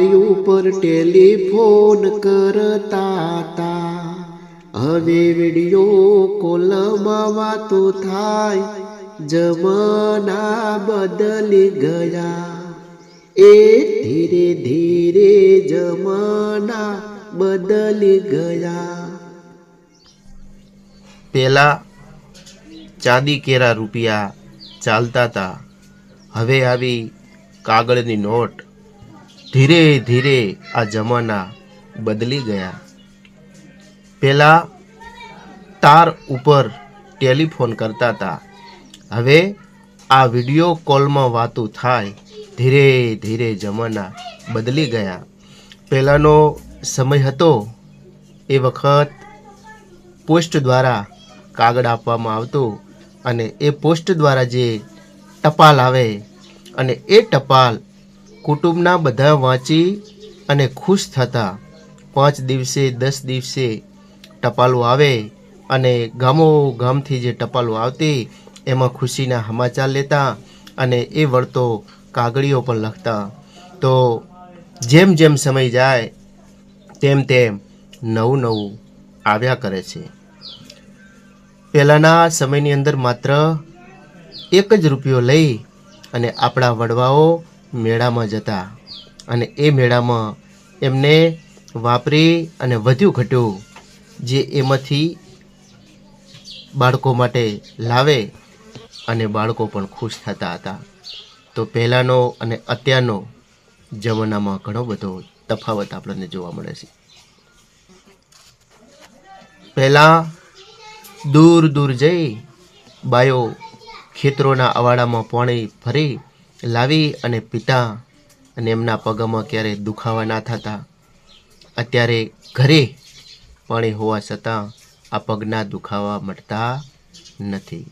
તારી ઉપર ટેલિફોન કરતા તા. હવે વિડિયો કોલમાં વાતો થાય, જમાના બદલી ગયા. એ ધીરે ધીરે જમાના બદલી ગયા. પહેલાં ચાંદી કેરા રૂપિયા ચાલતા હતા હવે આવી કાગળની નોટ ધીરે ધીરે આ જમાના બદલી ગયા. પહેલાં તાર ઉપર ટેલિફોન કરતા હતા. હવે આ વીડિયો કોલમાં વાતું થાય. ધીરે ધીરે જમાના બદલી ગયા. પહેલાંનો સમય હતો એ વખત પોસ્ટ દ્વારા કાગળ આપવામાં આવતું અને એ પોસ્ટ દ્વારા જે ટપાલ આવે અને એ ટપાલ કુટુંબના બધા વાંચી અને ખુશ થતા પાંચ દિવસે, દસ દિવસે ટપાલો આવે અને ગામો ગામથી જે ટપાલો આવતી, એમાં ખુશીના સમાચાર લેતા અને એ વળતો કાગળીઓ પણ લખતા. તો જેમ જેમ સમય જાય, તેમ તેમ નવું નવું આવ્યા કરે છે. પહેલાંના સમયની અંદર માત્ર એક જ રૂપિયો લઈ અને આપણા વડવાઓ મેળામાં જતા અને એ મેળામાં એમને વાપરી અને વધ્યું ઘટ્યું જે એમાંથી બાળકો માટે લાવે અને બાળકો પણ ખુશ થતા હતા. તો પહેલાંનો અને અત્યારનો જમાનામાં ઘણો બધો તફાવત આપણને જોવા મળે છે. પહેલાં દૂર દૂર જઈ બાયો ખેતરોના અવાડામાં પાણી ભરી લાવી અને પિતા અને એમના પગમાં ક્યારેય દુખાવા ના થતા, અત્યારે ઘરે પાણી હોવા છતાં આ પગના દુખાવા મટતા નથી.